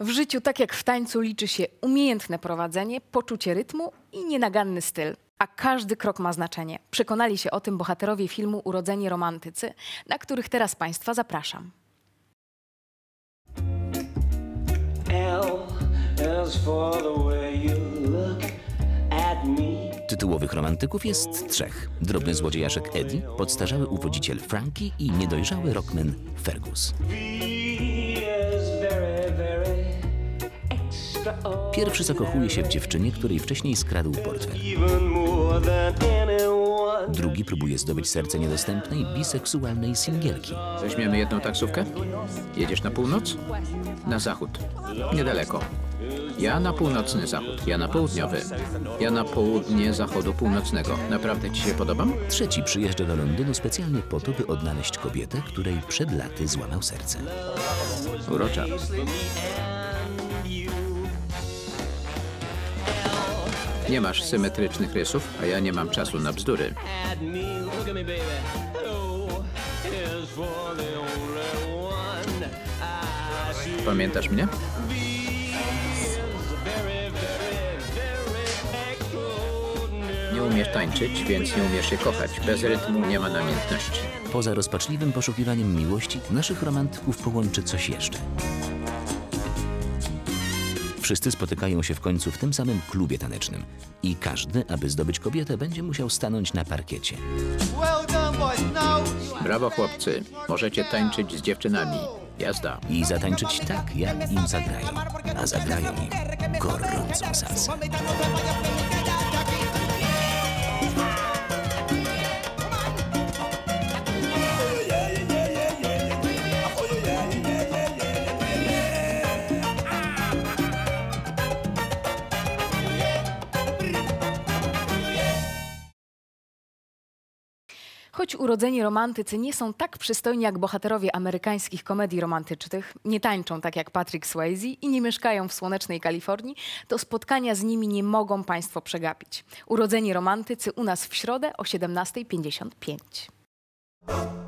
W życiu, tak jak w tańcu, liczy się umiejętne prowadzenie, poczucie rytmu i nienaganny styl. A każdy krok ma znaczenie. Przekonali się o tym bohaterowie filmu Urodzeni Romantycy, na których teraz Państwa zapraszam. Tytułowych romantyków jest trzech. Drobny złodziejaszek Eddie, podstarzały uwodziciel Frankie i niedojrzały rockman Fergus. Pierwszy zakochuje się w dziewczynie, której wcześniej skradł portfel. Even more than anyone. Drugi próbuje zdobyć serce niedostępnej, biseksualnej singielki. Weźmiemy jedną taksówkę? Jedziesz na północ? Na zachód. Niedaleko. Ja na północny zachód, ja na południowy. Ja na południe zachodu północnego. Naprawdę ci się podobam? Trzeci przyjeżdża do Londynu specjalnie po to, by odnaleźć kobietę, której przed laty złamał serce. Urocza. Nie masz symetrycznych rysów, a ja nie mam czasu na bzdury. Pamiętasz mnie? Nie umiesz tańczyć, więc nie umiesz się kochać. Bez rytmu nie ma namiętności. Poza rozpaczliwym poszukiwaniem miłości, naszych romantyków połączy coś jeszcze. Wszyscy spotykają się w końcu w tym samym klubie tanecznym. I każdy, aby zdobyć kobietę, będzie musiał stanąć na parkiecie. Well done, boys. No. Brawo chłopcy, możecie tańczyć z dziewczynami. Jazda. I zatańczyć tak, jak im zagrają. A zagrają im gorącą salsę. Choć urodzeni romantycy nie są tak przystojni jak bohaterowie amerykańskich komedii romantycznych, nie tańczą tak jak Patrick Swayze i nie mieszkają w słonecznej Kalifornii, to spotkania z nimi nie mogą Państwo przegapić. Urodzeni romantycy u nas w środę o 17.55.